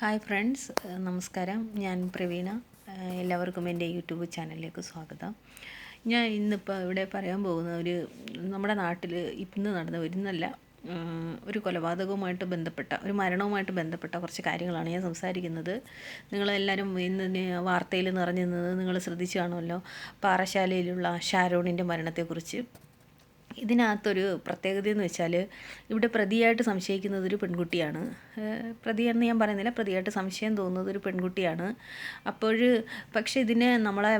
Hi friends നമസ്കാരം. ഞാൻ പ്രവീണ. എല്ലാവർക്കും എന്റെ യൂട്യൂബ് ചാനലിലേക്ക് സ്വാഗതം. ഞാൻ ഇന്നിപ്പോൾ ഇവിടെ പറയാൻ പോകുന്ന ഒരു നമ്മുടെ നാട്ടിൽ ഇന്ന് നടന്ന ഒരു നല്ല ഒരു കൊലപാതകവുമായിട്ട് ബന്ധപ്പെട്ട ഒരു മരണവുമായിട്ട് ബന്ധപ്പെട്ട കുറച്ച് കാര്യങ്ങളാണ് ഞാൻ സംസാരിക്കുന്നത്. നിങ്ങളെല്ലാവരും ഇന്ന് വാർത്തയിൽ നിറഞ്ഞു നിന്നത് നിങ്ങൾ ശ്രദ്ധിച്ചു കാണുമല്ലോ. പാറശാലയിലുള്ള ഷാരോണിന്റെ മരണത്തെക്കുറിച്ച്. ഇതിനകത്തൊരു പ്രത്യേകത എന്ന് വെച്ചാൽ ഇവിടെ പ്രതിയായിട്ട് സംശയിക്കുന്നത് ഒരു പെൺകുട്ടിയാണ്. പ്രതി എന്ന് ഞാൻ പറയുന്നില്ല പ്രതിയായിട്ട് സംശയം തോന്നുന്നത് ഒരു പെൺകുട്ടിയാണ്. അപ്പോൾ പക്ഷേ ഇതിനെ നമ്മളെ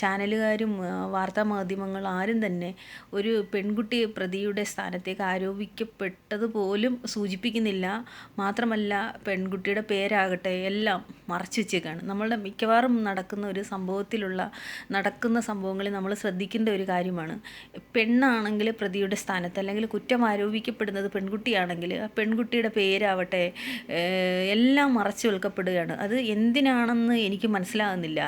ചാനലുകാരും വാർത്താ മാധ്യമങ്ങൾ ആരും തന്നെ ഒരു പെൺകുട്ടി പ്രതിയുടെ സ്ഥാനത്തേക്ക് ആരോപിക്കപ്പെട്ടത് പോലും സൂചിപ്പിക്കുന്നില്ല. മാത്രമല്ല പെൺകുട്ടിയുടെ പേരാകട്ടെ എല്ലാം മറച്ചു വെച്ചേക്കാണ്. നമ്മളുടെ മിക്കവാറും നടക്കുന്ന ഒരു സംഭവത്തിലുള്ള നടക്കുന്ന സംഭവങ്ങളിൽ നമ്മൾ ശ്രദ്ധിക്കേണ്ട ഒരു കാര്യമാണ്. പെണ്ണാണെങ്കിൽ പ്രതിയുടെ സ്ഥാനത്ത് അല്ലെങ്കിൽ കുറ്റം ആരോപിക്കപ്പെടുന്നത് പെൺകുട്ടിയാണെങ്കിൽ ആ പെൺകുട്ടിയുടെ പേരാവട്ടെ എല്ലാം മറച്ചു വെൽക്കപ്പെടുകയാണ് അത് എന്തിനാണെന്ന് എനിക്ക് മനസ്സിലാകുന്നില്ല.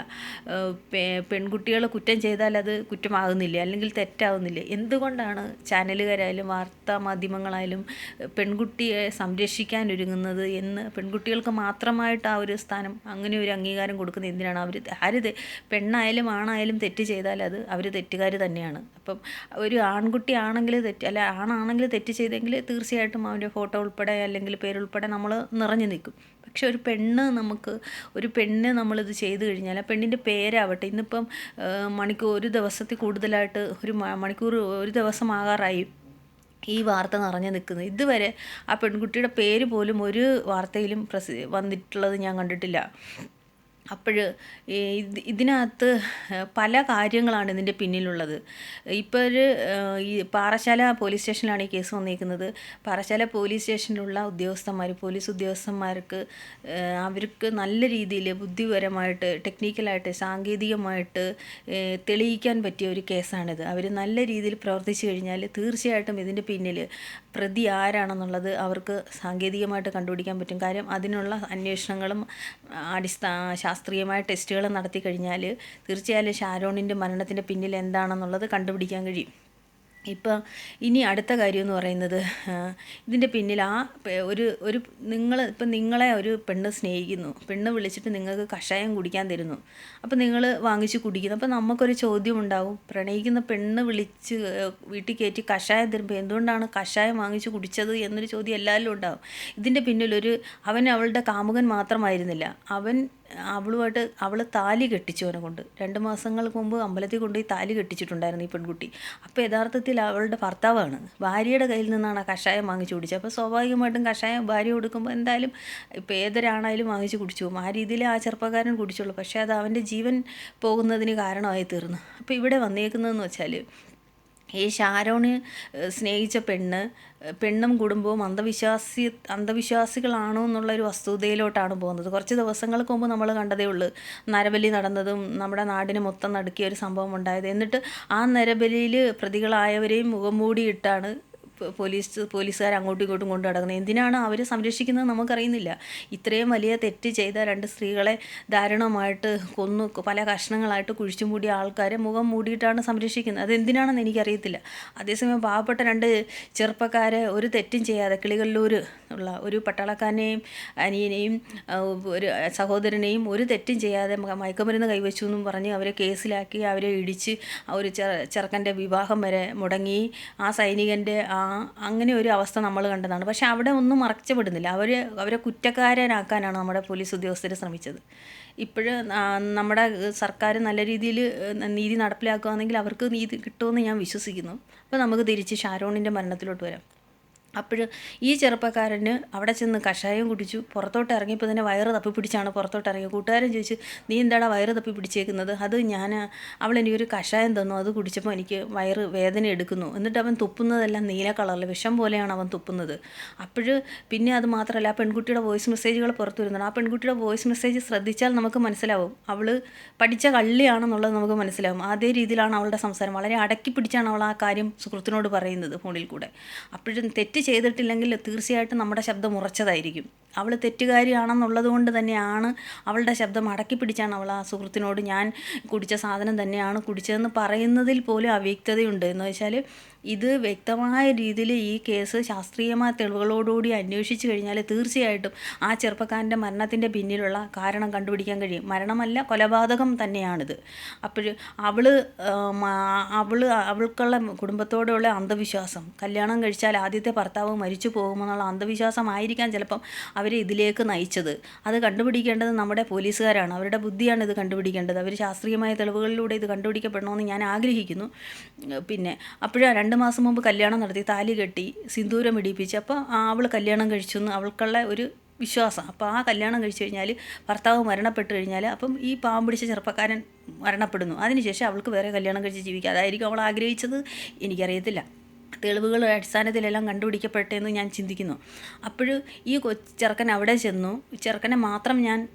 പെൺകുട്ടികളെ കുറ്റം ചെയ്താൽ അത് കുറ്റമാകുന്നില്ല? അല്ലെങ്കിൽ തെറ്റാവുന്നില്ല എന്തുകൊണ്ടാണ് ചാനലുകാരായാലും വാർത്താ മാധ്യമങ്ങളായാലും പെൺകുട്ടിയെ സംരക്ഷിക്കാൻ ഒരുങ്ങുന്നത് എന്ന് പെൺകുട്ടികൾക്ക് മാത്രമായിട്ട് ആ ഒരു സ്ഥാനം അങ്ങനെ ഒരു അംഗീകാരം കൊടുക്കുന്നത് എന്തിനാണ്? അവർ ആര് പെണ്ണായാലും ആണായാലും തെറ്റ് ചെയ്താൽ അത് അവർ തെറ്റുകാർ തന്നെയാണ്. അപ്പം ഒരു ആൺകുട്ടി ആണെങ്കിൽ തെറ്റ് അല്ല ആണാണെങ്കിൽ തെറ്റ് ചെയ്തെങ്കിൽ തീർച്ചയായിട്ടും അവന്റെ ഫോട്ടോ ഉൾപ്പെടെ അല്ലെങ്കിൽ പേരുൾപ്പെടെ നമ്മൾ നിറഞ്ഞു നിൽക്കും. പക്ഷെ ഒരു പെണ്ണ് നമുക്ക് ഒരു പെണ്ണ് നമ്മളിത് ചെയ്തു കഴിഞ്ഞാൽ ആ പെണ്ണിന്റെ പേരാവട്ടെ ഇന്നിപ്പം മണിക്കൂർ ഒരു ദിവസത്തിൽ കൂടുതലായിട്ട് ഒരു മണിക്കൂർ ഒരു ദിവസമാകാറായി ഈ വാർത്ത നിറഞ്ഞു നിൽക്കുന്നത്. ഇതുവരെ ആ പെൺകുട്ടിയുടെ പേര് പോലും ഒരു വാർത്തയിലും പ്രസി വന്നിട്ടുള്ളത് ഞാൻ കണ്ടിട്ടില്ല. അപ്പോൾ ഇത് ഇതിനകത്ത് പല കാര്യങ്ങളാണ് ഇതിന്റെ പിന്നിലുള്ളത്. ഇപ്പോൾ ഒരു ഈ പാറശാല പോലീസ് സ്റ്റേഷനിലാണ് ഈ കേസ് വന്നിരിക്കുന്നത് പാറശാല പോലീസ് സ്റ്റേഷനിലുള്ള ഉദ്യോഗസ്ഥന്മാർ പോലീസ് ഉദ്യോഗസ്ഥന്മാർക്ക് അവർക്ക് നല്ല രീതിയിൽ ബുദ്ധിപരമായിട്ട് ടെക്നിക്കലായിട്ട് സാങ്കേതികമായിട്ട് തെളിയിക്കാൻ പറ്റിയ ഒരു കേസാണിത്. അവർ നല്ല രീതിയിൽ പ്രവർത്തിച്ചു കഴിഞ്ഞാൽ തീർച്ചയായിട്ടും ഇതിന്റെ പിന്നിൽ പ്രതി ആരാണെന്നുള്ളത് അവർക്ക് സാങ്കേതികമായിട്ട് കണ്ടുപിടിക്കാൻ പറ്റും. കാര്യം അതിനുള്ള അന്വേഷണങ്ങളും അടിസ്ഥാന ശാസ്ത്രീയമായ ടെസ്റ്റുകളും നടത്തി കഴിഞ്ഞാൽ തീർച്ചയായും ഷാരോണിന്റെ മരണത്തിന്റെ പിന്നിൽ എന്താണെന്നുള്ളത് കണ്ടുപിടിക്കാൻ കഴിയും. ഇപ്പം ഇനി അടുത്ത കാര്യം എന്ന് പറയുന്നത് ഇതിന്റെ പിന്നിൽ ആ ഒരു ഒരു നിങ്ങൾ ഇപ്പം നിങ്ങളെ ഒരു പെണ്ണ് സ്നേഹിക്കുന്നു. പെണ്ണ് വിളിച്ചിട്ട് നിങ്ങൾക്ക് കഷായം കുടിക്കാൻ തരുന്നു. അപ്പം നിങ്ങൾ വാങ്ങിച്ച് കുടിക്കുന്നു. അപ്പം നമുക്കൊരു ചോദ്യം ഉണ്ടാവും പ്രണയിക്കുന്ന പെണ്ണ് വിളിച്ച് വീട്ടിൽ കയറ്റി കഷായം തരുമ്പോൾ എന്തുകൊണ്ടാണ് കഷായം വാങ്ങിച്ച് കുടിച്ചത് എന്നൊരു ചോദ്യം എല്ലാവരിലും ഉണ്ടാവും. ഇതിന്റെ പിന്നിലൊരു അവൻ അവളുടെ കാമുകൻ മാത്രമായിരുന്നില്ല. അവൻ അവളുമായിട്ട് അവൾ താലി കെട്ടിച്ചു അവനെ കൊണ്ട്. രണ്ട് മാസങ്ങൾക്ക് മുമ്പ് അമ്പലത്തിൽ കൊണ്ടുപോയി താലി കെട്ടിച്ചിട്ടുണ്ടായിരുന്നു ഈ പെൺകുട്ടി. അപ്പോൾ യഥാർത്ഥത്തിൽ അവളുടെ ഭർത്താവാണ്. ഭാര്യയുടെ കയ്യിൽ നിന്നാണ് ആ കഷായം വാങ്ങിച്ചു കുടിച്ചത്. അപ്പോൾ സ്വാഭാവികമായിട്ടും കഷായം ഭാര്യ കൊടുക്കുമ്പോൾ എന്തായാലും ഇപ്പോൾ ഏതൊരാണായാലും വാങ്ങിച്ചു കുടിച്ചു പോകും. ആ രീതിയിൽ ആ ചെറുപ്പക്കാരൻ കുടിച്ചുള്ളൂ. പക്ഷേ അത് അവന്റെ ജീവൻ പോകുന്നതിന് കാരണമായി തീർന്നു. അപ്പോൾ ഇവിടെ വന്നേക്കുന്നതെന്ന് വെച്ചാൽ ഈ ഷാരോണ് സ്നേഹിച്ച പെണ്ണ് പെണ്ണും കുടുംബവും അന്ധവിശ്വാസി അന്ധവിശ്വാസികളാണോ എന്നുള്ളൊരു വസ്തുതയിലോട്ടാണ് പോകുന്നത്. കുറച്ച് ദിവസങ്ങൾക്ക് മുമ്പ് നമ്മൾ കണ്ടതേ ഉള്ളൂ നരബലി നടന്നതും നമ്മുടെ നാടിന് മൊത്തം നടുക്കിയ ഒരു സംഭവം ഉണ്ടായത്. എന്നിട്ട് ആ നരബലിയിൽ പ്രതികളായവരെയും മുഖം മൂടിയിട്ടാണ് പോലീസ് പോലീസുകാർ അങ്ങോട്ടും ഇങ്ങോട്ടും കൊണ്ടു നടക്കുന്നത്. എന്തിനാണ് അവരെ സംരക്ഷിക്കുന്നത് നമുക്കറിയുന്നില്ല. ഇത്രയും വലിയ തെറ്റ് ചെയ്ത രണ്ട് സ്ത്രീകളെ ദാരുണമായിട്ട് കൊന്നു പല കഷ്ണങ്ങളായിട്ട് കുഴിച്ചു മൂടിയ ആൾക്കാരെ മുഖം മൂടിയിട്ടാണ് സംരക്ഷിക്കുന്നത്. അതെന്തിനാണെന്ന് എനിക്കറിയത്തില്ല. അതേസമയം പാവപ്പെട്ട രണ്ട് ചെറുപ്പക്കാരെ ഒരു തെറ്റും ചെയ്യാതെ കിളികളിലൂർ ഉള്ള ഒരു പട്ടാളക്കാരനെയും അനിയനെയും ഒരു സഹോദരനെയും ഒരു തെറ്റും ചെയ്യാതെ മയക്കുമരുന്ന് കൈവച്ചു എന്നും പറഞ്ഞ് അവരെ കേസിലാക്കി അവരെ ഇടിച്ച് ഒരു ചെറ- ചെറുക്കന്റെ വിവാഹം വരെ മുടങ്ങി. ആ സൈനികന്റെ ആ അങ്ങനെ ഒരു അവസ്ഥ നമ്മൾ കണ്ടതാണ്. പക്ഷെ അവിടെ ഒന്നും മറച്ചപ്പെടുന്നില്ല അവർ അവരെ കുറ്റക്കാരനാക്കാനാണ് നമ്മുടെ പോലീസ് ഉദ്യോഗസ്ഥർ ശ്രമിച്ചത്. ഇപ്പോഴ് നമ്മുടെ സർക്കാർ നല്ല രീതിയിൽ നീതി നടപ്പിലാക്കുകയാണെങ്കിൽ അവർക്ക് നീതി കിട്ടുമെന്ന് ഞാൻ വിശ്വസിക്കുന്നു. അപ്പോൾ നമുക്ക് തിരിച്ച് ഷാരോണിന്റെ മരണത്തിലോട്ട് വരാം. അപ്പോൾ ഈ ചെറുപ്പക്കാരന് അവിടെ ചെന്ന് കഷായം കുടിച്ചു പുറത്തോട്ട് ഇറങ്ങിയപ്പോൾ തന്നെ വയറ് തപ്പി പിടിച്ചാണ് പുറത്തോട്ട് ഇറങ്ങിയത്. കൂട്ടുകാരൻ ചോദിച്ചു നീ എന്താടാ വയറ് തപ്പി പിടിച്ചേക്കുന്നത്? അത് ഞാൻ അവൾ എനിക്കൊരു കഷായം തന്നു അത് കുടിച്ചപ്പോൾ എനിക്ക് വയറ് വേദന എടുക്കുന്നു. എന്നിട്ട് അവൻ തുപ്പുന്നതെല്ലാം നീല കളറിൽ വിഷം പോലെയാണ് അവൻ തുപ്പുന്നത്. അപ്പോൾ പിന്നെ അത് മാത്രമല്ല ആ പെൺകുട്ടിയുടെ വോയിസ് മെസ്സേജുകൾ പുറത്തു വരുന്നുണ്ട്. ആ പെൺകുട്ടിയുടെ വോയിസ് മെസ്സേജ് ശ്രദ്ധിച്ചാൽ നമുക്ക് മനസ്സിലാവും. അവൾ പഠിച്ച കള്ളിയാണെന്നുള്ളത് നമുക്ക് മനസ്സിലാവും. അതേ രീതിയിലാണ് അവളുടെ സംസാരം. വളരെ അടക്കി പിടിച്ചാണ് അവൾ ആ കാര്യം സുഹൃത്തിനോട് പറയുന്നത് ഫോണിൽ കൂടെ. അപ്പോഴും തെറ്റ് ചെയ്തിട്ടില്ലെങ്കിൽ തീർച്ചയായിട്ടും നമ്മുടെ ശബ്ദം ഉറച്ചതായിരിക്കും. അവൾ തെറ്റുകാരിയാണെന്നുള്ളത് കൊണ്ട് തന്നെയാണ് അവളുടെ ശബ്ദം അടക്കി പിടിച്ചാണ് അവൾ ആ സുഹൃത്തിനോട് ഞാൻ കുടിച്ച സാധനം തന്നെയാണ് കുടിച്ചതെന്ന് പറയുന്നതിൽ പോലും അവ്യക്തതയുണ്ട്. എന്ന് വെച്ചാൽ ഇത് വ്യക്തമായ രീതിയിൽ ഈ കേസ് ശാസ്ത്രീയമായ തെളിവുകളോടുകൂടി അന്വേഷിച്ചു കഴിഞ്ഞാൽ തീർച്ചയായിട്ടും ആ ചെറുപ്പക്കാരന്റെ മരണത്തിന്റെ പിന്നിലുള്ള കാരണം കണ്ടുപിടിക്കാൻ കഴിയും. മരണമല്ല കൊലപാതകം തന്നെയാണിത്. അപ്പോൾ അവൾ അവൾ അവൾക്കുള്ള കുടുംബത്തോടുള്ള അന്ധവിശ്വാസം കല്യാണം കഴിച്ചാൽ ആദ്യത്തെ ഭർത്താവ് മരിച്ചു പോകുമെന്നുള്ള അന്ധവിശ്വാസമായിരിക്കാം ചിലപ്പം അവരെ ഇതിലേക്ക് നയിച്ചത്. അത് കണ്ടുപിടിക്കേണ്ടത് നമ്മുടെ പോലീസുകാരാണ്. അവരുടെ ബുദ്ധിയാണ് ഇത് കണ്ടുപിടിക്കേണ്ടത്. അവർ ശാസ്ത്രീയമായ തെളിവുകളിലൂടെ ഇത് കണ്ടുപിടിക്കപ്പെടണമെന്ന് ഞാൻ ആഗ്രഹിക്കുന്നു. പിന്നെ അപ്പോഴാണ് രണ്ട് മാസം മുമ്പ് കല്യാണം നടത്തി താലി കെട്ടി സിന്ദൂരം ഇടിപ്പിച്ച് അപ്പോൾ അവൾ കല്യാണം കഴിച്ചു എന്ന് അവൾക്കുള്ള ഒരു വിശ്വാസം. അപ്പോൾ ആ കല്യാണം കഴിച്ചു കഴിഞ്ഞാൽ ഭർത്താവ് മരണപ്പെട്ട് കഴിഞ്ഞാൽ അപ്പം ഈ പാവം പിടിച്ച ചെറുപ്പക്കാരൻ മരണപ്പെടുന്നു. അതിനുശേഷം അവൾക്ക് വേറെ കല്യാണം കഴിച്ച് ജീവിക്കുക അതായിരിക്കും അവൾ ആഗ്രഹിച്ചത്. എനിക്കറിയത്തില്ല. തെളിവുകളുടെ അടിസ്ഥാനത്തിലെല്ലാം കണ്ടുപിടിക്കപ്പെട്ടെ എന്ന് ഞാൻ ചിന്തിക്കുന്നു. അപ്പോൾ ഈ കൊ ചെറുക്കൻ അവിടെ ചെന്നു. ചെറുക്കനെ മാത്രം ഞാൻ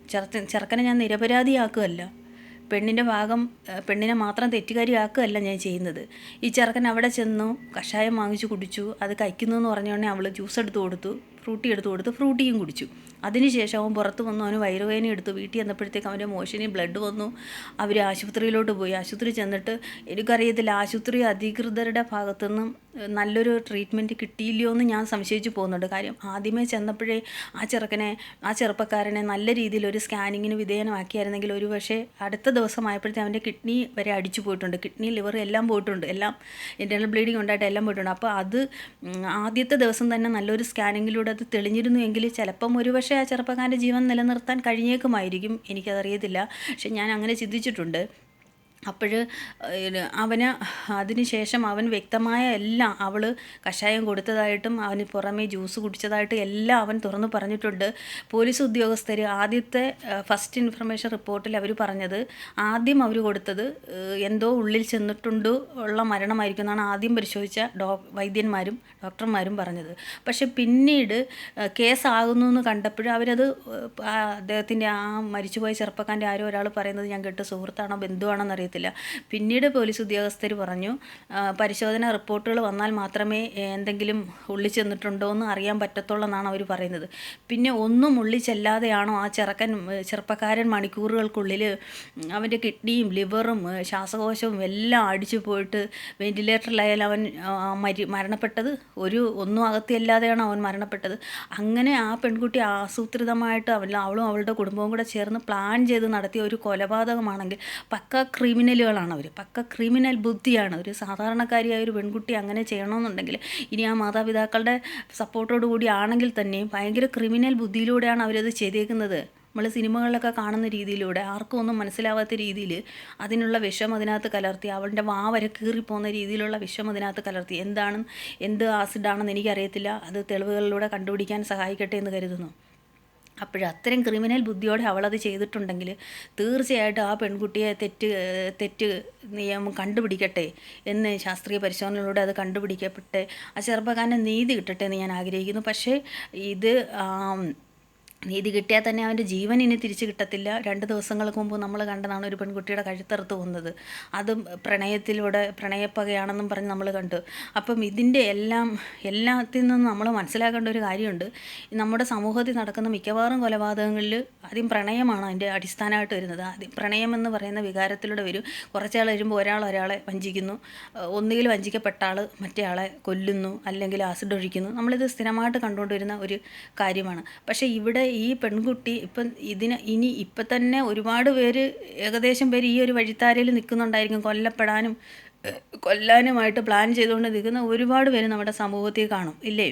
ചെറുക്കനെ ഞാൻ നിരപരാധിയാക്കുകയല്ല. പെണ്ണിന്റെ ഭാഗം പെണ്ണിനെ മാത്രം തെറ്റുകാരിയാക്കുകയല്ല ഞാൻ ചെയ്യുന്നത്. ഈ ചെറുക്കൻ അവിടെ ചെന്നു കഷായം വാങ്ങിച്ചു കുടിച്ചു അത് കഴിക്കുന്നു എന്ന് പറഞ്ഞോണേ അവൾ ജ്യൂസ് എടുത്ത് കൊടുത്തു ഫ്രൂട്ടി എടുത്ത് കൊടുത്ത് ഫ്രൂട്ടിയും കുടിച്ചു. അതിനുശേഷം അവൻ പുറത്ത് വന്നു അവന് വയറുവേദന എടുത്തു വീട്ടിൽ ചെന്നപ്പോഴത്തേക്ക് അവന്റെ മോശനി ബ്ലഡ് വന്നു. അവർ ആശുപത്രിയിലോട്ട് പോയി. ആശുപത്രി ചെന്നിട്ട് എനിക്കറിയത്തില്ല ആശുപത്രി അധികൃതരുടെ ഭാഗത്തുനിന്നും നല്ലൊരു ട്രീറ്റ്മെന്റ് കിട്ടിയില്ലയോ എന്ന് ഞാൻ സംശയിച്ചു പോകുന്നുണ്ട്. കാര്യം ആദ്യമേ ചെന്നപ്പോഴേ ആ ചെറുക്കനെ ആ ചെറുപ്പക്കാരനെ നല്ല രീതിയിൽ ഒരു സ്കാനിങ്ങിന് വിധേയനമാക്കിയായിരുന്നെങ്കിൽ ഒരു പക്ഷേ അടുത്ത ദിവസമായപ്പോഴത്തെ അവന്റെ കിഡ്നി വരെ അടിച്ചു പോയിട്ടുണ്ട്. കിഡ്നി ലിവർ എല്ലാം പോയിട്ടുണ്ട്. എല്ലാം ഇന്റർണൽ ബ്ലീഡിങ് ഉണ്ടായിട്ട് എല്ലാം പോയിട്ടുണ്ട്. അപ്പോൾ അത് ആദ്യത്തെ ദിവസം തന്നെ നല്ലൊരു സ്കാനിങ്ങിലൂടെ അത് തെളിഞ്ഞിരുന്നു എങ്കിൽ ചിലപ്പം ഒരു പക്ഷേ ആ ചെറുപ്പക്കാരന്റെ ജീവൻ നിലനിർത്താൻ കഴിഞ്ഞേക്കുമായിരിക്കും. എനിക്കതറിയത്തില്ല. പക്ഷെ ഞാൻ അങ്ങനെ ചിന്തിച്ചിട്ടുണ്ട്. അപ്പോൾ അവന് അതിന് ശേഷം അവൻ വ്യക്തമായ എല്ലാം അവൾ കഷായം കൊടുത്തതായിട്ടും അവന് പുറമേ ജ്യൂസ് കുടിച്ചതായിട്ടും എല്ലാം അവൻ തുറന്നു പറഞ്ഞിട്ടുണ്ട്. പോലീസ് ഉദ്യോഗസ്ഥർ ആദ്യത്തെ ഫസ്റ്റ് ഇൻഫർമേഷൻ റിപ്പോർട്ടിൽ അവർ പറഞ്ഞത് ആദ്യം അവർ കൊടുത്തത് എന്തോ ഉള്ളിൽ ചെന്നിട്ടുണ്ട് ഉള്ള മരണമായിരിക്കും എന്നാണ് ആദ്യം പരിശോധിച്ച ഡോ വൈദ്യന്മാരും ഡോക്ടർമാരും പറഞ്ഞത്. പക്ഷെ പിന്നീട് കേസാകുന്നു എന്ന് കണ്ടപ്പോൾ അവരത് അദ്ദേഹത്തിന്റെ ആ മരിച്ചുപോയ ചെറുപ്പക്കാരന്റെ ആരോ ഒരാൾ പറയുന്നത് ഞാൻ കേട്ട് സുഹൃത്താണോ ബന്ധുവാണോ എന്നറിയത്തില്ല അറിയത്തില്ല. പിന്നീട് പോലീസ് ഉദ്യോഗസ്ഥർ പറഞ്ഞു പരിശോധന റിപ്പോർട്ടുകൾ വന്നാൽ മാത്രമേ എന്തെങ്കിലും ഉള്ളി ചെന്നിട്ടുണ്ടോ എന്ന് അറിയാൻ പറ്റത്തുള്ളൂ എന്നാണ് അവർ പറയുന്നത്. പിന്നെ ഒന്നും ഉള്ളി ചെല്ലാതെയാണോ ആ ചെറുക്കൻ ചെറുപ്പക്കാരൻ മണിക്കൂറുകൾക്കുള്ളിൽ അവന്റെ കിഡ്നിയും ലിവറും ശ്വാസകോശവും എല്ലാം അടിച്ചു പോയിട്ട് വെന്റിലേറ്ററിലായാലും അവൻ മരി മരണപ്പെട്ടത്? ഒരു ഒന്നും അകത്തില്ലാതെയാണ് അവൻ മരണപ്പെട്ടത്? അങ്ങനെ ആ പെൺകുട്ടി ആസൂത്രിതമായിട്ട് അവൻ അവളും അവളുടെ കുടുംബവും കൂടെ ചേർന്ന് പ്ലാൻ ചെയ്ത് നടത്തിയ ഒരു കൊലപാതകമാണെങ്കിൽ പക്ക ക്രിമിനൽ ക്രിമിനലുകളാണ് അവർ. പക്ക ക്രിമിനൽ ബുദ്ധിയാണ്. ഒരു സാധാരണക്കാരിയായ ഒരു പെൺകുട്ടി അങ്ങനെ ചെയ്യണമെന്നുണ്ടെങ്കിൽ ഇനി ആ മാതാപിതാക്കളുടെ സപ്പോർട്ടോടു കൂടി ആണെങ്കിൽ തന്നെയും ഭയങ്കര ക്രിമിനൽ ബുദ്ധിയിലൂടെയാണ് അവരത് ചെയ്തേക്കുന്നത്. നമ്മൾ സിനിമകളിലൊക്കെ കാണുന്ന രീതിയിലൂടെ ആർക്കും ഒന്നും മനസ്സിലാവാത്ത രീതിയിൽ അതിനുള്ള വിഷം അതിനകത്ത് കലർത്തി അവളുടെ വാ വരെ കീറിപ്പോകുന്ന രീതിയിലുള്ള വിഷം അതിനകത്ത് കലർത്തി. എന്താണ് എന്ത് ആസിഡാണെന്ന് എനിക്കറിയത്തില്ല. അത് തെളിവുകളിലൂടെ കണ്ടുപിടിക്കാൻ സഹായിക്കട്ടെ എന്ന് കരുതുന്നു. അപ്പോൾ അത്രയും ക്രിമിനൽ ബുദ്ധിയോടെ അവളത് ചെയ്തിട്ടുണ്ടെങ്കിൽ തീർച്ചയായിട്ടും ആ പെൺകുട്ടിയെ തെറ്റ് തെറ്റ് നിയമം കണ്ടുപിടിക്കട്ടെ എന്ന് ശാസ്ത്രീയ പരിശോധനയിലൂടെ അത് കണ്ടുപിടിക്കപ്പെട്ട് ആ ചെറുപ്പക്കാരനെ നീതി കിട്ടട്ടെ എന്ന് ഞാൻ ആഗ്രഹിക്കുന്നു. പക്ഷേ ഇത് നീതി കിട്ടിയാൽ തന്നെ അവന്റെ ജീവൻ ഇനി തിരിച്ചു കിട്ടത്തില്ല. രണ്ട് ദിവസങ്ങൾക്ക് മുമ്പ് നമ്മൾ കണ്ടതാണ് ഒരു പെൺകുട്ടിയുടെ കഴുത്തറുത്ത് പോകുന്നത് അതും പ്രണയത്തിലൂടെ പ്രണയപ്പകയാണെന്നും പറഞ്ഞ് നമ്മൾ കണ്ടു. അപ്പം ഇതിന്റെ എല്ലാം എല്ലാത്തിൽ നിന്നും നമ്മൾ മനസ്സിലാക്കേണ്ട ഒരു കാര്യമുണ്ട്. നമ്മുടെ സമൂഹത്തിൽ നടക്കുന്ന മിക്കവാറും കൊലപാതകങ്ങളിൽ ആദ്യം പ്രണയമാണ് അതിന്റെ അടിസ്ഥാനമായിട്ട് വരുന്നത്. ആദ്യം പ്രണയം എന്ന് പറയുന്ന വികാരത്തിലൂടെ വരും. കുറച്ചാൾ വരുമ്പോൾ ഒരാൾ ഒരാളെ വഞ്ചിക്കുന്നു. ഒന്നുകിൽ വഞ്ചിക്കപ്പെട്ട ആൾ മറ്റേ ആളെ കൊല്ലുന്നു. അല്ലെങ്കിൽ ആസിഡ് ഒഴിക്കുന്നു. നമ്മളിത് സ്ഥിരമായിട്ട് കണ്ടുകൊണ്ടിരുന്ന ഒരു കാര്യമാണ്. പക്ഷേ ഇവിടെ ഈ പെൺകുട്ടി ഇപ്പം ഇതിന് ഇനി ഇപ്പം തന്നെ ഒരുപാട് പേര് ഏകദേശം പേര് ഈ ഒരു വഴിത്താരയിൽ നിൽക്കുന്നുണ്ടായിരിക്കും. കൊല്ലപ്പെടാനും കൊല്ലാനുമായിട്ട് പ്ലാൻ ചെയ്തുകൊണ്ട് നിൽക്കുന്ന ഒരുപാട് പേര് നമ്മുടെ സമൂഹത്തിൽ കാണും. ഇല്ലേ?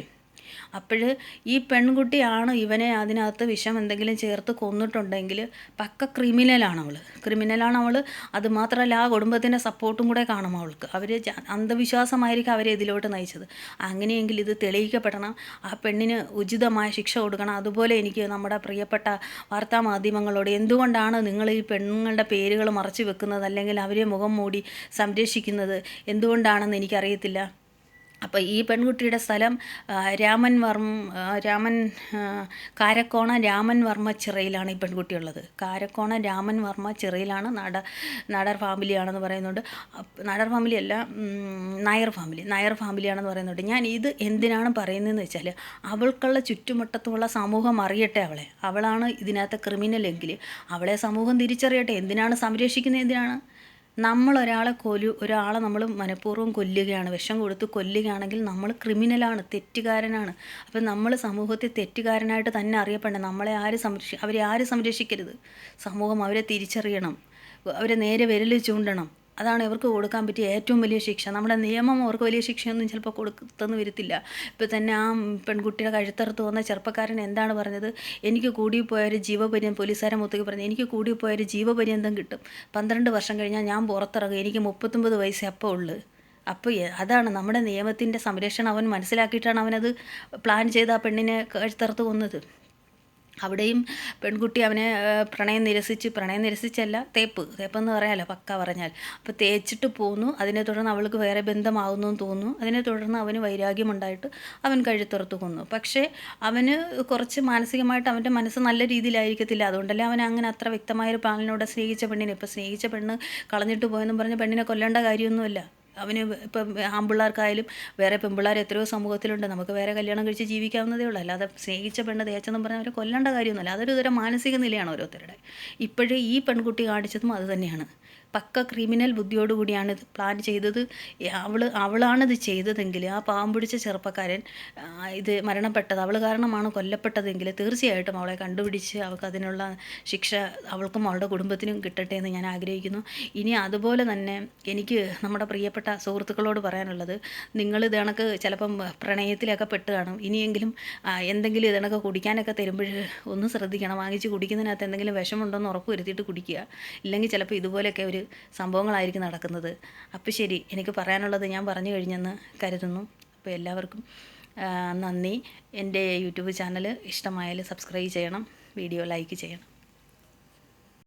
അപ്പോൾ ഈ പെൺകുട്ടിയാണ് ഇവനെ അതിനകത്ത് വിഷം എന്തെങ്കിലും ചേർത്ത് കൊന്നിട്ടുണ്ടെങ്കിൽ പക്ക ക്രിമിനലാണ് അവൾ. ക്രിമിനലാണ് അവൾ. അതുമാത്രമല്ല ആ കുടുംബത്തിന്റെ സപ്പോർട്ടും കൂടെ കാണും അവൾക്ക്. അവർ അന്ധവിശ്വാസമായിരിക്കും അവരെ ഇതിലോട്ട് നയിച്ചത്. അങ്ങനെയെങ്കിൽ ഇത് തെളിയിക്കപ്പെടണം. ആ പെണ്ണിന് ഉചിതമായ ശിക്ഷ കൊടുക്കണം. അതുപോലെ എനിക്ക് നമ്മുടെ പ്രിയപ്പെട്ട വാർത്താ മാധ്യമങ്ങളോട് എന്തുകൊണ്ടാണ് നിങ്ങൾ ഈ പെണ്ണുങ്ങളുടെ പേരുകൾ മറച്ചു വെക്കുന്നത്? അല്ലെങ്കിൽ അവരെ മുഖം മൂടി സംരക്ഷിക്കുന്നത്? എന്തുകൊണ്ടാണെന്ന് എനിക്കറിയത്തില്ല. അപ്പോൾ ഈ പെൺകുട്ടിയുടെ സ്ഥലം രാമൻ വർമ്മ രാമൻ കാരക്കോണ രാമൻ വർമ്മ ചിറയിലാണ് ഈ പെൺകുട്ടി ഉള്ളത് കാരക്കോണ രാമൻ വർമ്മ ചിറയിലാണ് നാട നാടർ ഫാമിലിയാണെന്ന് പറയുന്നുണ്ട്. നാടർ ഫാമിലി അല്ല നായർ ഫാമിലി നായർ ഫാമിലിയാണെന്ന് പറയുന്നുണ്ട്. ഞാൻ ഇത് എന്തിനാണ് പറയുന്നതെന്ന് വെച്ചാൽ അവൾക്കുള്ള ചുറ്റുമുട്ടത്തുമുള്ള സമൂഹം അറിയട്ടെ അവളെ. അവളാണ് ഇതിനകത്ത് ക്രിമിനൽ എങ്കിൽ അവളെ സമൂഹം തിരിച്ചറിയട്ടെ. എന്തിനാണ് സംരക്ഷിക്കുന്നത്? എന്തിനാണ്? നമ്മൾ ഒരാളെ കൊല്ലു ഒരാളെ നമ്മൾ മനഃപൂർവം കൊല്ലുകയാണ്. വിഷം കൊടുത്ത് കൊല്ലുകയാണെങ്കിൽ നമ്മൾ ക്രിമിനലാണ് തെറ്റുകാരനാണ്. അപ്പം നമ്മൾ സമൂഹത്തെ തെറ്റുകാരനായിട്ട് തന്നെ അറിയപ്പെടണം. നമ്മളെ ആര് സംരക്ഷി അവരെ ആര് സംരക്ഷിക്കരുത്? സമൂഹം അവരെ തിരിച്ചറിയണം. അവരെ നേരെ വിരൽ ചൂണ്ടണം. അതാണ് ഇവർക്ക് കൊടുക്കാൻ പറ്റിയ ഏറ്റവും വലിയ ശിക്ഷ. നമ്മുടെ നിയമം അവർക്ക് വലിയ ശിക്ഷയൊന്നും ചിലപ്പോൾ കൊടുത്തെന്ന് വരത്തില്ല. ഇപ്പോൾ തന്നെ ആ പെൺകുട്ടിയുടെ കഴുത്തറുത്ത് വന്ന ചെറുപ്പക്കാരൻ എന്താണ് പറഞ്ഞത്? എനിക്ക് കൂടിപ്പോയൊരു ജീവപര്യന്തം പോലീസുകാരെ മുത്തേക്ക് പറഞ്ഞു എനിക്ക് കൂടിപ്പോയൊരു ജീവപര്യന്തം കിട്ടും. പന്ത്രണ്ട് വർഷം കഴിഞ്ഞാൽ ഞാൻ പുറത്തിറങ്ങും. എനിക്ക് മുപ്പത്തൊമ്പത് വയസ്സേ അപ്പോൾ ഉള്ളു. അപ്പോൾ അതാണ് നമ്മുടെ നിയമത്തിന്റെ സംരക്ഷണം. അവൻ മനസ്സിലാക്കിയിട്ടാണ് അവനത് പ്ലാൻ ചെയ്ത് ആ പെണ്ണിനെ കഴുത്തറുത്ത് കൊന്നത്. അവിടെയും പെൺകുട്ടി അവനെ പ്രണയം നിരസിച്ച് പ്രണയം നിരസിച്ചല്ല തേപ്പ്. തേപ്പെന്ന് പറയാമല്ലോ പക്ക പറഞ്ഞാൽ. അപ്പോൾ തേച്ചിട്ട് പോന്നു. അതിനെ തുടർന്ന് അവൾക്ക് വേറെ ബന്ധമാകുന്നു എന്ന് തോന്നുന്നു. അതിനെ തുടർന്ന് അവന് വൈരാഗ്യമുണ്ടായിട്ട് അവൻ കഴുത്തുറത്ത് കൊന്നു. പക്ഷേ അവന് കുറച്ച് മാനസികമായിട്ട് അവന്റെ മനസ്സ് നല്ല രീതിയിലായിരിക്കത്തില്ല. അതുകൊണ്ടല്ലേ അവൻ അങ്ങനെ അത്ര വ്യക്തമായൊരു പാലിനോട് സ്നേഹിച്ച പെണ്ണിനെ. ഇപ്പോൾ സ്നേഹിച്ച പെണ്ണ് കളഞ്ഞിട്ട് പോയെന്നും പറഞ്ഞ് പെണ്ണിനെ കൊല്ലേണ്ട കാര്യമൊന്നുമില്ല. അവന് ഇപ്പം ആൺപിള്ളേർക്കായാലും വേറെ പെൺപിള്ളേർ എത്രയോ സമൂഹത്തിലുണ്ട്. നമുക്ക് വേറെ കല്യാണം കഴിച്ച് ജീവിക്കാവുന്നതേ ഉള്ളൂ. അല്ലാതെ സ്നേഹിച്ച പെണ്ണ് തേച്ചെന്നും പറഞ്ഞാൽ അവരെ കൊല്ലേണ്ട കാര്യമൊന്നുമില്ല. അതൊരു തരം മാനസിക നിലയാണ് ഓരോരുത്തരുടെ. ഇപ്പോഴേ ഈ പെൺകുട്ടി കാണിച്ചതും അത് തന്നെയാണ്. പക്ക ക്രിമിനൽ ബുദ്ധിയോടുകൂടിയാണ് ഇത് പ്ലാൻ ചെയ്തത്. അവൾ അവളാണിത് ചെയ്തതെങ്കിൽ ആ പാവം പിടിച്ച ചെറുപ്പക്കാരൻ ഇത് മരണപ്പെട്ടത് അവൾ കാരണമാണ് കൊല്ലപ്പെട്ടതെങ്കിൽ തീർച്ചയായിട്ടും അവളെ കണ്ടുപിടിച്ച് അവൾക്ക് അതിനുള്ള ശിക്ഷ അവൾക്കും അവളുടെ കുടുംബത്തിനും കിട്ടട്ടെ എന്ന് ഞാൻ ആഗ്രഹിക്കുന്നു. ഇനി അതുപോലെ തന്നെ എനിക്ക് നമ്മുടെ പ്രിയപ്പെട്ട സുഹൃത്തുക്കളോട് പറയാനുള്ളത് നിങ്ങൾ കണക്ക് ചിലപ്പം പ്രണയത്തിലൊക്കെ പെട്ട് കാണും. ഇനിയെങ്കിലും എന്തെങ്കിലും ഇത് കണക്ക് കുടിക്കാനൊക്കെ തരുമ്പോൾ ഒന്ന് ശ്രദ്ധിക്കണം. വാങ്ങിച്ച് കുടിക്കുന്നതിനകത്ത് എന്തെങ്കിലും വിഷമുണ്ടോ എന്ന് ഉറപ്പ് വരുത്തിയിട്ട് കുടിക്കുക. ഇല്ലെങ്കിൽ ചിലപ്പോൾ ഇതുപോലെയൊക്കെ ഒരു സംഭവങ്ങളായിരിക്കും നടക്കുന്നത്. അപ്പോൾ ശരി എനിക്ക് പറയാനുള്ളത് ഞാൻ പറഞ്ഞു കഴിഞ്ഞെന്ന് കരുതുന്നു. അപ്പോൾ എല്ലാവർക്കും നന്ദി. എന്റെ യൂട്യൂബ് ചാനൽ ഇഷ്ടമായാൽ സബ്സ്ക്രൈബ് ചെയ്യണം വീഡിയോ ലൈക്ക് ചെയ്യണം.